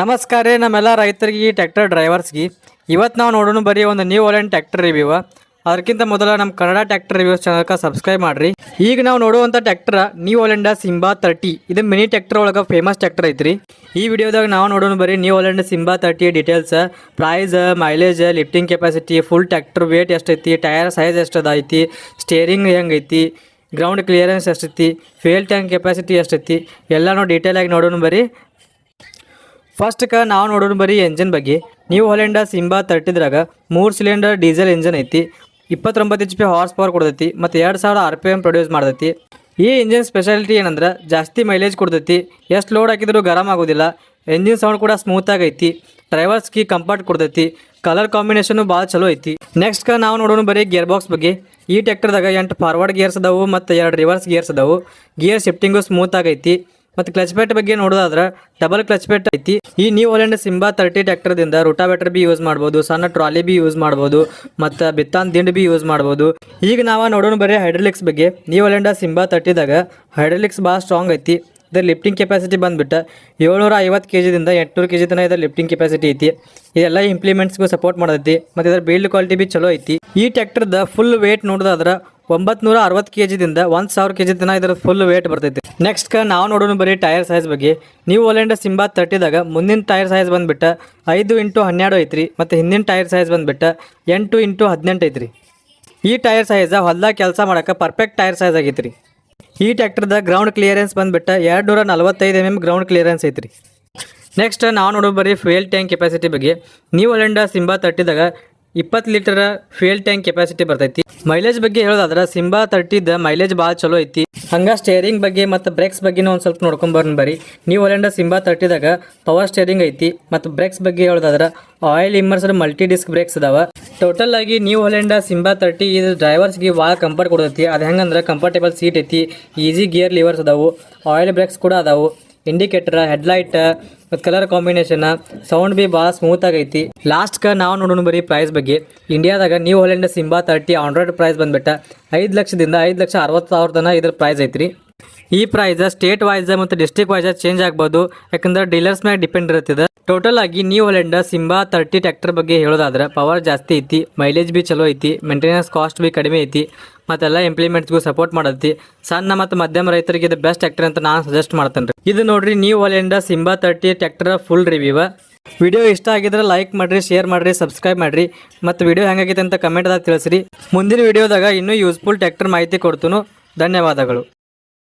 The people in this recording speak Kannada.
ನಮಸ್ಕಾರ ರೀ ನಮ್ಮೆಲ್ಲ ರೈತರಿಗೆ ಟ್ಯಾಕ್ಟರ್ ಡ್ರೈವರ್ಸ್ಗೆ ಇವತ್ತು ನಾವು ನೋಡೋಣ ಬರೀ ಒಂದು ನ್ಯೂ ಒಲೆನ್ ಟ್ಯಾಕ್ಟರ್ ರಿವ್ಯೂ ಅದಕ್ಕಿಂತ ಮೊದಲು ನಮ್ಮ ಕನ್ನಡ ಟ್ಯಾಕ್ಟರ್ ರಿವ್ಯೂಸ್ ಚಾನಲ್ಗೆ ಸಬ್ಸ್ಕ್ರೈಬ್ ಮಾಡಿರಿ. ಈಗ ನಾವು ನೋಡುವಂಥ tractor new Holland Simba thirty ಇದು ಮಿನಿ ಟ್ಯಾಕ್ಟರ್ ಒಳಗೆ ಫೇಮಸ್ ಟ್ಯಾಕ್ಟರ್ ಐತ್ರಿ. ಈ ವಿಡಿಯೋದಾಗ ನಾವು ನೋಡೋಣ ಬರೀ new Holland Simba thirty details price mileage lifting capacity full tractor weight ಎಷ್ಟೈತಿ ಟೈರ್ ಸೈಜ್ ಎಷ್ಟದೈತಿ ಸ್ಟೇರಿಂಗ್ ಹೆಂಗೈತಿ ಗ್ರೌಂಡ್ ಕ್ಲಿಯರೆನ್ಸ್ ಎಷ್ಟೈತಿ ಫೇಲ್ ಟ್ಯಾಂಕ್ ಕೆಪಾಸಿಟಿ ಎಷ್ಟೈತಿ, ಎಲ್ಲನೂ ಡೀಟೇಲಾಗಿ ನೋಡೋಣ ಬರೀ ಫಸ್ಟ್ಗೆ ನಾವು ನೋಡೋಣ ಬರೀ ಎಂಜಿನ್ ಬಗ್ಗೆ. ನ್ಯೂ ಹೊಲೆಂಡ ಸಿಂಬಾ ತರ್ಟಿದ್ರಾಗ ಮೂರು ಸಿಲಿಂಡರ್ ಡೀಸೆಲ್ ಇಂಜನ್ ಐತಿ, ಇಪ್ಪತ್ತೊಂಬತ್ತು ಎಚ್ ಪಿ ಹಾರ್ಸ್ ಪವರ್ ಕೊಡ್ತೈತಿ, ಮತ್ತು ಎರಡು ಸಾವಿರ ಆರ್ ಪಿ ಎಂ ಪ್ರೊಡ್ಯೂಸ್ ಮಾಡ್ತೈತಿ. ಈ ಇಂಜಿನ್ ಸ್ಪೆಷಾಲಿಟಿ ಏನಂದ್ರೆ ಜಾಸ್ತಿ ಮೈಲೇಜ್ ಕೊಡ್ತೈತಿ, ಎಷ್ಟು ಲೋಡ್ ಹಾಕಿದರೂ ಗರಮ್ ಆಗೋದಿಲ್ಲ ಎಂಜಿನ್ ಸೌಂಡ್ ಕೂಡ ಸ್ಮೂತಾಗಿ ಐತಿ ಡ್ರೈವರ್ಸ್ಗೆ ಕಂಫರ್ಟ್ ಕೊಡ್ತೈತಿ ಕಲರ್ ಕಾಂಬಿನೇಷನು ಭಾಳ ಚಲೋ ಐತಿ. ನೆಕ್ಸ್ಟ್ ನಾವು ನೋಡೋಣ ಬರೀ ಗೇರ್ ಬಾಕ್ಸ್ ಬಗ್ಗೆ. ಈ ಟ್ಯಾಕ್ಟರ್ದಾಗ ಎಂಟು ಫಾರ್ವರ್ಡ್ ಗೇರ್ಸ್ ಅದಾವು, ಮತ್ತು ಎರಡು ರಿವರ್ಸ್ ಗೇರ್ಸ್ ಅದಾವು. ಗಿಯರ್ ಶಿಫ್ಟಿಂಗು ಸ್ಮೂತ್ ಆಗೈತಿ ಮತ್ತು ಕ್ಲಚ್ ಪೇಟ್ ಬಗ್ಗೆ ನೋಡೋದಾದ್ರೆ ಡಬಲ್ ಕ್ಲಚ್ ಪೇಟ್ ಐತಿ. ಈ ನ್ಯೂ ಹೊಲೆಂಡ್ ಸಿಂಬಾ ತರ್ಟಿ ಟ್ರ್ಯಾಕ್ಟರ್ದಿಂದ ರೋಟಾವೇಟರ್ ಬಿ ಯೂಸ್ ಮಾಡ್ಬೋದು, ಸಣ್ಣ ಟ್ರಾಲಿ ಬಿ ಯೂಸ್ ಮಾಡ್ಬೋದು, ಮತ್ತು ಬಿತ್ತಾನ್ ದಿಂಡ್ ಬಿ ಯೂಸ್ ಮಾಡ್ಬೋದು. ಈಗ ನಾವು ನೋಡೋಣ ಬರೀ ಹೈಡ್ರಲಿಕ್ಸ್ ಬಗ್ಗೆ. ನ್ಯೂ ಹೊಲೆಂಡ ಸಿಂಬಾ ತರ್ಟಿದಾಗ ಹೈಡ್ರಲಿಕ್ಸ್ ಭಾಳ ಸ್ಟ್ರಾಂಗ್ ಐತಿ. ಇದರ ಲಿಫ್ಟಿಂಗ್ ಕೆಪಾಸಿಟಿ ಬಂದುಬಿಟ್ಟು ಏಳ್ನೂರ ಐವತ್ತು ಕೆ ಜಿದಿಂದ ಎಂಟುನೂರು ಕೆ ಜಿ ತನಕ ಇದರ ಲಿಫ್ಟಿಂಗ್ ಕೆಪಾಸಿಟಿ ಐತಿ. ಇದೆಲ್ಲ ಇಂಪ್ಲಿಮೆಂಟ್ಸ್ಗೂ ಸಪೋರ್ಟ್ ಮಾಡೈತಿ ಮತ್ತು ಇದರ ಬಿಲ್ಡ್ ಕ್ವಾಲಿಟಿ ಬಿ ಚಲೋ ಐತಿ. ಈ ಟ್ಯಾಕ್ಟರ್ದ ಫುಲ್ ವೇಟ್ ನೋಡೋದಾದ್ರೆ ಒಂಬತ್ನೂರ ಅರವತ್ತು ಕೆ ಜಿದಿಂದ ಒಂದು ಸಾವಿರ ಕೆ ಜಿ ತನಕ ಇದರ ಫುಲ್ ವೇಟ್ ಬರ್ತೈತಿ. ನೆಕ್ಸ್ಟ್ ನಾವು ನೋಡೋಣ ಬರೀ ಟೈರ್ ಸೈಜ್ ಬಗ್ಗೆ. ನೀವು ಒಲೆಂಡ ಸಿಂಬಾ ತರ್ಟಿದಾಗ ಮುಂದಿನ ಟೈರ್ ಸೈಜ್ ಬಂದುಬಿಟ್ಟು ಐದು ಇಂಟು ಹನ್ನೆರಡು ಐತ್ರಿ. ಮತ್ತು ಹಿಂದಿನ ಟೈರ್ ಸೈಜ್ ಬಂದುಬಿಟ್ಟು ಎಂಟು ಇಂಟು ಹದಿನೆಂಟು ಐತ್ರಿ. ಈ ಟೈರ್ ಸೈಜ ಹೊಲ್ದಾಗ ಕೆಲಸ ಮಾಡೋಕೆ ಪರ್ಫೆಕ್ಟ್ ಟೈರ್ ಸೈಜ್ ಆಗೈತ್ರಿ. ಈ ಟ್ಯಾಕ್ಟರ್ದ ಗ್ರೌಂಡ್ ಕ್ಲಿಯರೆನ್ಸ್ ಬಂದ್ಬಿಟ್ಟು ಎರಡು ನೂರ ನಲವತ್ತೈದು ಎಂ ಎಂ ಗ್ರೌಂಡ್ ಕ್ಲಿಯರೆನ್ಸ್ ಐತ್ರಿ. ನೆಕ್ಸ್ಟ್ ನಾವು ನೋಡೋ ಬರೀ ಫ್ಯೂಯಲ್ ಟ್ಯಾಂಕ್ ಕೆಪಾಸಿಟಿ ಬಗ್ಗೆ. ನೀವು ಹೊಲೆಂಡ ಸಿಂಬಾ ತರ್ಟಿದಾಗ ಇಪ್ಪತ್ತು ಲೀಟರ್ ಫ್ಯೂಯಲ್ ಟ್ಯಾಂಕ್ ಕೆಪಾಸಿಟಿ ಬರ್ತೈತಿ. ಮೈಲೇಜ್ ಬಗ್ಗೆ ಹೇಳೋದಾದ್ರೆ ಸಿಂಬಾ ತರ್ಟಿದ ಮೈಲೇಜ್ ಭಾಳ ಚಲೋ ಐತಿ. ಹಂಗ ಸ್ಟೇರಿಂಗ್ ಬಗ್ಗೆ ಮತ್ತು ಬ್ರೇಕ್ಸ್ ಬಗ್ಗೆನೂ ಒಂದು ಸ್ವಲ್ಪ ನೋಡ್ಕೊಂಬರ್ನ ಬರೀ ನೀವು ಹೊಲೆಂಡ ಸಿಂಬಾ ತರ್ಟಿದಾಗ ಪವರ್ ಸ್ಟೇರಿಂಗ್ ಐತಿ. ಮತ್ತು ಬ್ರೇಕ್ಸ್ ಬಗ್ಗೆ ಹೇಳೋದಾದ್ರೆ oil immersed multi disc brakes ಅದಾವ. ಟೋಟಲ್ ಆಗಿ ನ್ಯೂ ಹೊಲೆಂಡ ಸಿಂಬಾ ತರ್ಟಿ ಇದು ಡ್ರೈವರ್ಸ್ಗೆ ಭಾಳ ಕಂಫರ್ಟ್ ಕೊಡತೈತಿ. ಅದು ಹೆಂಗಂದ್ರೆ ಕಂಫರ್ಟೇಬಲ್ ಸೀಟ್ ಐತಿ ಈಸಿ ಗಿಯರ್ ಲಿವರ್ಸ್ ಅದಾವು ಆಯಿಲ್ ಬ್ರೇಕ್ಸ್ ಕೂಡ ಅದಾವು ಇಂಡಿಕೇಟರ್ ಹೆಡ್ಲೈಟ್ ಮತ್ತು ಕಲರ್ ಕಾಂಬಿನೇಷನ್ ಸೌಂಡ್ ಬಿ ಭಾಳ ಸ್ಮೂತ್ ಆಗೈತಿ. ಲಾಸ್ಟ್ಗೆ ನಾವು ನೋಡೋಣ ಬರೀ ಪ್ರೈಸ್ ಬಗ್ಗೆ. ಇಂಡಿಯಾದಾಗ new Holland Simba thirty on road price ಬಂದ್ಬಿಟ್ಟ, ಐದು ಲಕ್ಷದಿಂದ ಐದು ಲಕ್ಷ ಅರವತ್ತು ಸಾವಿರ ಇದ್ರ ಪ್ರೈಸ್ ಐತ್ರಿ. ಈ ಪ್ರೈಸ್ ಸ್ಟೇಟ್ ವೈಸ್ ಮತ್ತು ಡಿಸ್ಟ್ರಿಕ್ಟ್ ವೈಸ್ ಚೇಂಜ್ ಆಗ್ಬೋದು. ಯಾಕಂದ್ರೆ ಡೀಲರ್ಸ್ ಮೇಲೆ ಡಿಪೆಂಡ್ ಇರುತ್ತದೆ. ಟೋಟಲ್ ಆಗಿ new Holland Simba thirty tractor ಬಗ್ಗೆ ಹೇಳೋದಾದ್ರೆ ಪವರ್ ಜಾಸ್ತಿ ಐತಿ ಮೈಲೇಜ್ ಬಿ ಚಲೋ ಐತಿ ಮೇಂಟೆನೆನ್ಸ್ ಕಾಸ್ಟ್ ಬಿ ಕಡಿಮೆ ಐತಿ, ಮತ್ತೆಲ್ಲ ಇಂಪ್ಲಿಮೆಂಟ್ಸ್ಗೂ ಸಪೋರ್ಟ್ ಮಾಡತ್ತಿ ಸಣ್ಣ ಮತ್ತು ಮಧ್ಯಮ ರೈತರಿಗೆ ಇದು ಬೆಸ್ಟ್ ಟ್ಯಾಕ್ಟರ್ ಅಂತ ನಾನು ಸಜೆಸ್ಟ್ ಮಾಡ್ತೇನೆ ಇದು ನೋಡ್ರಿ new Holland Simba thirty tractor full review video ಇಷ್ಟ ಆಗಿದ್ರೆ ಲೈಕ್ ಮಾಡಿರಿ ಶೇರ್ ಮಾಡಿರಿ ಸಬ್ಸ್ಕ್ರೈಬ್ ಮಾಡಿರಿ. ಮತ್ತು ವಿಡಿಯೋ ಹೆಂಗಾಗಿದೆ ಅಂತ ಕಮೆಂಟ್ದಾಗ ತಿಳಿಸ್ರಿ. ಮುಂದಿನ ವಿಡಿಯೋದಾಗ ಇನ್ನೂ ಯೂಸ್ಫುಲ್ ಟ್ಯಾಕ್ಟರ್ ಮಾಹಿತಿ ಕೊಡ್ತೀನಿ. ಧನ್ಯವಾದಗಳು.